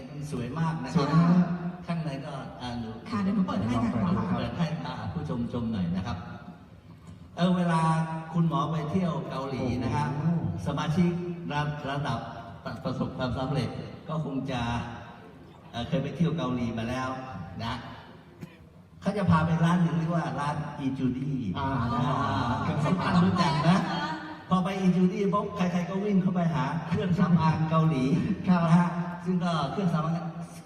จมันสวยมากนะสควยรับนะฮะข้างในก็อ่าหนูค่ะเดี๋ยวหนูเปิดให้ค่ะลองเปิดดูครับเปิดให้อ่าผู้ชมชมหน่อยนะครับ เออเวลาคุณหมอไปเที่ยวเกาหลีนะครับโอ้โห สมาชิกระระดับประสบความสำเร็จก็คงจะเอ่อเคยไปเที่ยวเกาหลีมาแล้วนะเขาจะพาไปร้านหนึ่งเรียกว่าร้านอีจูดี้อ่าเครื่องสำอางรู้จักนะ พอไปอีจูดี้ปุ๊บใครๆก็วิ่งเข้าไปหาเครื่องสำอางเกาหลีครับนะฮะซึ่งก็เครื่องสำอาง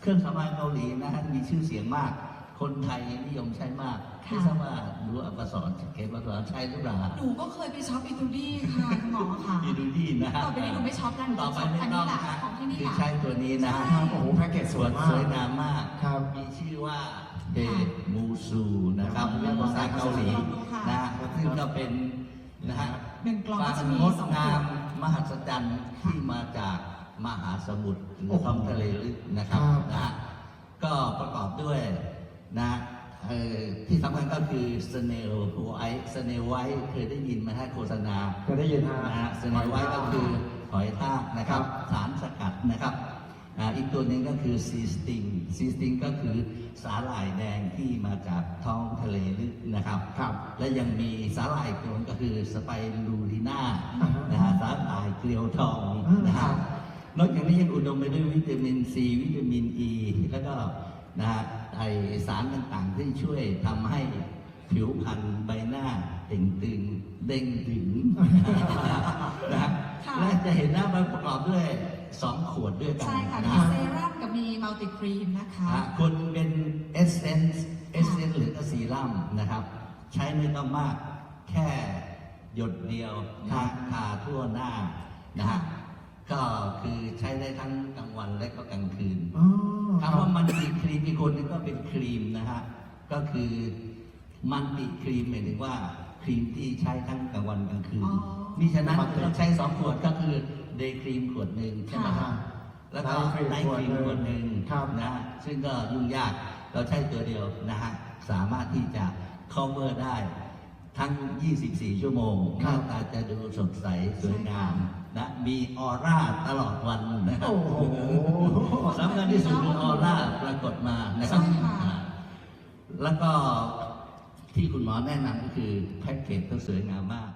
เครื่องสำอางเกาหลีนะฮะมีชื่อเสียงมาก คนไทยนิยมใช้มากค่ะไม่ทราบว่ารู้อัปสรเขตอัปสรใช้หรือเปล่าหนูก็เคยไปช็อปอิตูดี้ค่ะคุณหมอค่ะอีจูดี้นะฮะต่อไปนี้หนูไม่ช็อปแล้วหนูต่อจะไปช็อปไม่อันต้นี้องแหละนะของที่นี่คือแหละใช้ตัวนี้นะใช่ครับโอ้โหแพ็กเกจสวยมากสวยงามมากครับมีชื่อว่าเฮมูซูนะครับเรียกภาษาเกาหลีนะซึ่งก็เป็น ความงดงามมหัศจรรย์ที่มาจากมหาสมุทรหรือท้องทะเลลึกนะครับนะฮะก็ประกอบด้วยนะเออที่สำคัญก็คือสเนลไวไอสเนลไว้เคยได้ยินไหมฮะโฆษณาเคยได้ยินฮะนะฮะสเนลไว้ก็คือหอยทากนะครับ สารสกัดนะครับ อ่าอีกตัวหนึ่งก็คือซีสติงซีสติงก็คือสาหร่ายแดงที่มาจากท้องทะเลลึกนะครับครับ และยังมีสาหร่ายตัวนึงก็คือสไปรูลิน่าอ่าฮะนะฮะสาหร่ายเกลียวทองอ่านนะครัฮะบนอกจากนี้ยังอุดมไปด้วยวิตามินซีวิตามินอ e, ีแล้วก็นะฮะไอสารต่างๆ ที่ช่วยทำให้ผิวพรรณใบหน้าเต่งตึงเด้งดึงนะฮะค่ะและจะเห็นว่ามันประกอบด้วย สองขวดด้วยกันใช่ค่ะนะมีฮะเซรั่มกับมีมัลติครีมนะคะ อะคุณเป็นเอสเซนส์เอสเซนส์หรือก็ซีรั่มนะครับ ใช้ไม่ต้องมากแค่หยดเดียวนะฮะทาทั่วหน้านะฮะก็คือใช้ได้ทั้งกลางวันและก็กลางคืน อ๋อคคำรับว่ามันติครีมอีกคนหนึงก็เป็นครีมนะฮะ ก็คือมันติครีมหมายถึงว่าครีมที่ใช้ทั้งกลางวันกลางคืนอ๋อ มิฉะนั้นมันติต้องใช้สองขวดก็คือ เดย์ครีมขวดหนึ่งใช่ไหมค่ะฮะแล้วก็ไนไนท์ท์คครีรีมมขขววดดหหนึ่นึ่งงครับนะฮะซึ่งก็ยุ่งยากเราใช้ตัวเดียวนะฮะสามารถที่จะ cover ได้ทั้ง 24 ชั่วโมงหครัน้าบตาจะดูสดใสสวยงามนะมีออร่าตลอดวันนะครับโอ้โหสำคัญที่สุดคือออร่าปรากฏมานะครับใช่ค่ะอ่าแล้วก็ที่คุณหมอแนะนำก็คือแพ็กเกจก็สวยงามมาก